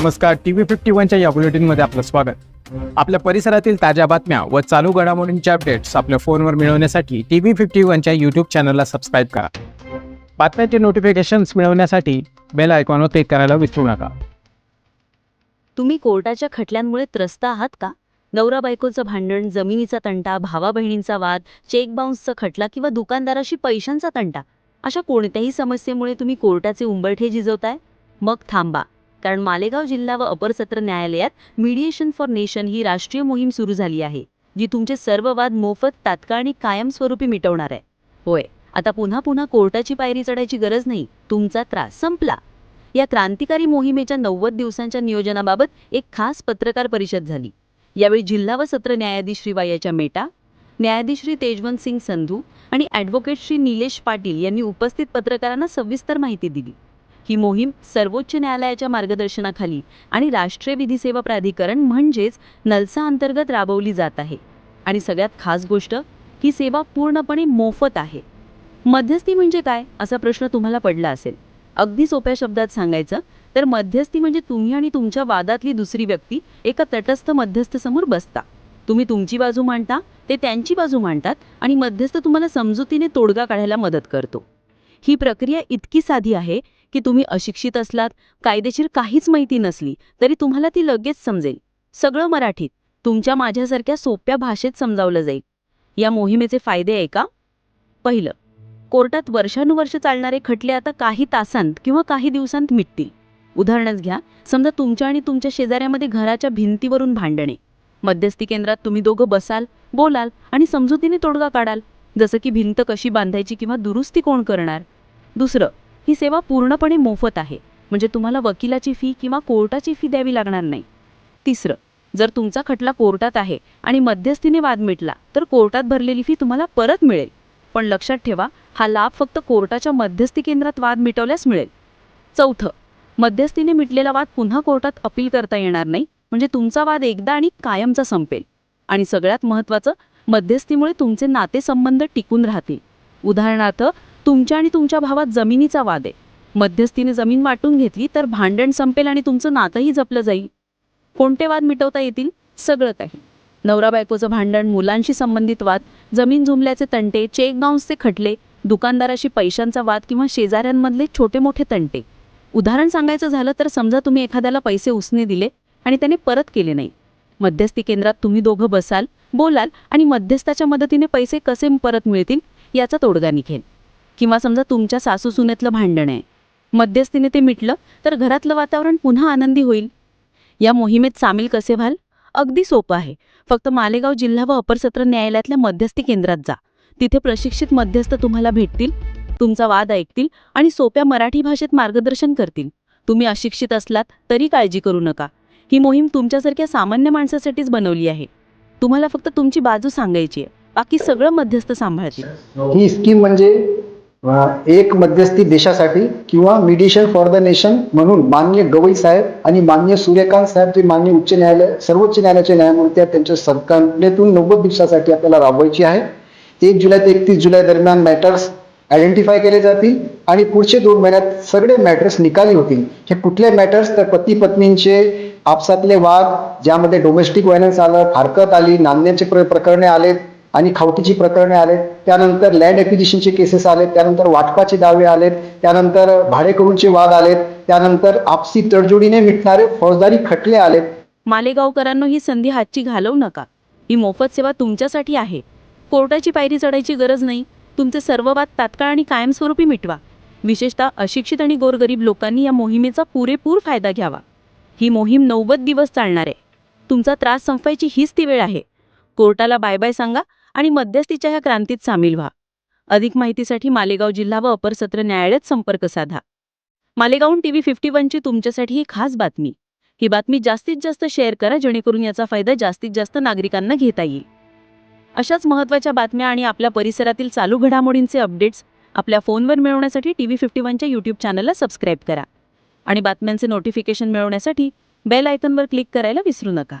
नमस्कार. TV fifty वनच्या या बुलेटिनमध्ये आपलं स्वागत. आपल्या परिसरातील ताज्या बातम्या व चालू घडामोडींचे अपडेट्स आपल्या फोनवर मिळवण्यासाठी टीव्ही फिफ्टी वनच्या यूट्यूब चॅनलला सबस्क्राईब करा. बातम्याचे नोटिफिकेशन्स मिळवण्यासाठी बेल आयकॉनवर क्लिक करायला विसरू नका. तुम्ही कोर्टाच्या खटल्यांमुळे त्रस्त आहात का? नवरा बायकोचं भांडण जमिनीचा तंटा भावा बहिणींचा वाद चेक बाउन्सचा खटला किंवा दुकानदाराशी पैशांचा तंटा? अशा कोणत्याही समस्येमुळे तुम्ही कोर्टाचे उंबरठे झिजवताय? मग थांबा. कारण मालेगाव जिल्हा व अपर सत्र न्यायालयात मीडिएशन फॉर नेशन ही राष्ट्रीय मोहीम सुरू झाली आहे जी तुमचे सर्व वाद मोफत तात्काळ आणि कायमस्वरूपी मिटवणार आहे. होय आता पुन्हा पुन्हा कोर्टाची पायरी चढायची गरज नाही तुमचा त्रास संपला. या क्रांतिकारी मोहिमेच्या नव्वद दिवसांच्या नियोजनाबाबत एक खास पत्रकार परिषद झाली. यावेळी जिल्हा व सत्र न्यायाधीश श्री वायाच्या मेटा न्यायाधीश श्री तेजवंत सिंग संधू आणि ॲडव्होकेट श्री निलेश पाटील यांनी उपस्थित पत्रकारांना सविस्तर माहिती दिली. ही मोहीम सर्वोच्च न्यायालयाच्या मार्गदर्शनाखाली आणि राष्ट्रीय विधी सेवा प्राधिकरण म्हणजेच नलसा अंतर्गत राबवली जात आहे. आणि सगळ्यात खास गोष्ट ही सेवा पूर्णपणे मोफत आहे. मध्यस्थी म्हणजे काय? असा प्रश्न तुम्हाला पडला असेल. अगदी सोप्या शब्दात सांगायचं तर मध्यस्थी म्हणजे तुम्ही आणि तुमच्या वादातली दुसरी व्यक्ती एका तटस्थ मध्यस्थ समोर बसता. तुम्ही तुमची बाजू मांडता ते त्यांची बाजू मांडतात आणि मध्यस्थ तुम्हाला समजुतीने तोडगा काढायला मदत करतो. ही प्रक्रिया इतकी साधी आहे की तुम्ही अशिक्षित असलात कायदेशीर काहीच माहिती नसली तरी तुम्हाला ती लगेच समजेल. सगळं मराठीत. तुमच्या माझ्यासारख्या सोप्या भाषेत समजावलं जाईल. या मोहिमेचे फायदे आहे का? पहिलं कोर्टात वर्षानुवर्ष चालणारे खटले आता काही तासांत किंवा काही दिवसांत मिटतील. उदाहरणच घ्या समजा तुमच्या आणि तुमच्या शेजाऱ्यामध्ये घराच्या भिंतीवरून भांडणे. मध्यस्थी केंद्रात तुम्ही दोघं बसाल बोलाल आणि समजुतीने तोडगा काढाल. जसं की भिंत कशी बांधायची किंवा दुरुस्ती कोण करणार? दुसरं ही सेवा पूर्णपणे मोफत आहे. म्हणजे तुम्हाला वकिलाची फी किंवा कोर्टाची फी द्यावी लागणार नाही. तिसरं जर तुमचा खटला कोर्टात आहे आणि मध्यस्थीने वाद मिटला तर कोर्टात भरलेली फी तुम्हाला परत मिळेल. पण लक्षात ठेवा हा लाभ फक्त कोर्टाच्या मध्यस्थी केंद्रात वाद मिटवल्यास मिळेल. चौथं मध्यस्थीने मिटलेला वाद पुन्हा कोर्टात अपील करता येणार नाही. म्हणजे तुमचा वाद एकदा आणि कायमचा संपेल. आणि सगळ्यात महत्त्वाचं मध्यस्थीमुळे तुमचे नातेसंबंध टिकून राहतील. उदाहरणार्थ तुमच्या आणि तुमच्या भावात जमिनीचा वाद आहे. मध्यस्थीने जमीन वाटून घेतली तर भांडण संपेल आणि तुमचं नातंही जपलं जाईल. कोणते वाद मिटवता येतील? सगळं काही. नवरा बायकोचं भांडण मुलांशी संबंधित वाद जमीन जुमल्याचे तंटे चेक बाउन्सचे खटले दुकानदाराशी पैशांचा वाद किंवा शेजाऱ्यांमधले छोटे मोठे तंटे. उदाहरण सांगायचं झालं तर समजा तुम्ही एखाद्याला पैसे उसने दिले आणि त्याने परत केले नाही. मध्यस्थी केंद्रात तुम्ही दोघं बसाल बोलाल आणि मध्यस्थाच्या मदतीने पैसे कसे परत मिळतील याचा तोडगा निघेल. किंवा समजा तुमच्या सासू सुनेतलं भांडण आहे. मध्यस्थीने ते मिटलं तर घरातलं वातावरण पुन्हा आनंदी होईल. या मोहिमेत सामील कसे व्हाल? अगदी सोपं आहे. फक्त मालेगाव जिल्हा व अपर सत्र न्यायालयातल्या मध्यस्थी केंद्रात जा. तिथे प्रशिक्षित मध्यस्थ तुम्हाला भेटतील तुमचा वाद ऐकतील आणि सोप्या मराठी भाषेत मार्गदर्शन करतील. तुम्ही अशिक्षित असलात तरी काळजी करू नका. ही मोहीम तुमच्यासारख्या सामान्य माणसासाठीच बनवली आहे. तुम्हाला फक्त तुमची बाजू सांगायची आहे. बाकी सगळं मध्यस्थ सांभाळतील. ही स्कीम म्हणजे एक मध्यस्थी देशासाठी किंवा मिडिशन फॉर द नेशन म्हणून मान्य गवई साहेब आणि मान्य सूर्यकांत साहेब ते मान्य उच्च न्यायालय सर्वोच्च न्यायालयाचे न्यायमूर्ती आहेत त्यांच्या सरकारनेतून नव्वद दिवसासाठी आपल्याला राबवायची आहे. एक जुलै ते एकतीस जुलै दरम्यान मॅटर्स आयडेंटिफाय केले जातील आणि पुढचे दोन महिन्यात सगळे मॅटर्स निकाली होतील. हे कुठले मॅटर्स तर पती पत्नींचे आपसातले वाद ज्यामध्ये डोमेस्टिक व्हायलन्स आलं फारकत आली नांदण्याचे प्रकरणे आलेत आणि खावटीची प्रकरणे आलेत. त्यानंतर लँड ॲक्विजिशनचे केसेस आलेत. त्यानंतर वाटपाचे दावे आलेत. त्यानंतर भाडेकरूंचे वाद आलेत. त्यानंतर आपसी तडजोडीने मिटणारे फौजदारी खटले आलेत. मालेगावकरांनो ही संधी हातची घालवू नका. ही मोफत सेवा तुमच्यासाठी आहे. कोर्टाची पायरी चढायची गरज नाही. तुमचे सर्व वाद तात्काळ आणि कायमस्वरूपी मिटवा. विशेषतः अशिक्षित आणि गोरगरीब लोकांनी या मोहिमेचा पुरेपूर फायदा घ्यावा. ही मोहीम नव्वद दिवस चालणार आहे. तुमचा त्रास संपवायची हीच ती वेळ आहे. कोर्टाला बाय बाय सांगा. आणि मध्यस्थीच्या ह्या क्रांतीत सामील व्हा. अधिक माहितीसाठी मालेगाव जिल्हा व अपर सत्र न्यायालयात संपर्क साधा. मालेगावून टी व्ही फिफ्टी वनची तुमच्यासाठी ही खास बातमी. ही बातमी जास्तीत जास्त शेअर करा जेणेकरून याचा फायदा जास्तीत जास्त नागरिकांना घेता येईल. अशाच महत्त्वाच्या बातम्या आणि आपल्या परिसरातील चालू घडामोडींचे अपडेट्स आपल्या फोनवर मिळवण्यासाठी टी व्ही फिफ्टी वनच्या यूट्यूब चॅनलला सबस्क्राईब करा. आणि बातम्यांचे नोटिफिकेशन मिळवण्यासाठी बेल आयकनवर क्लिक करायला विसरू नका.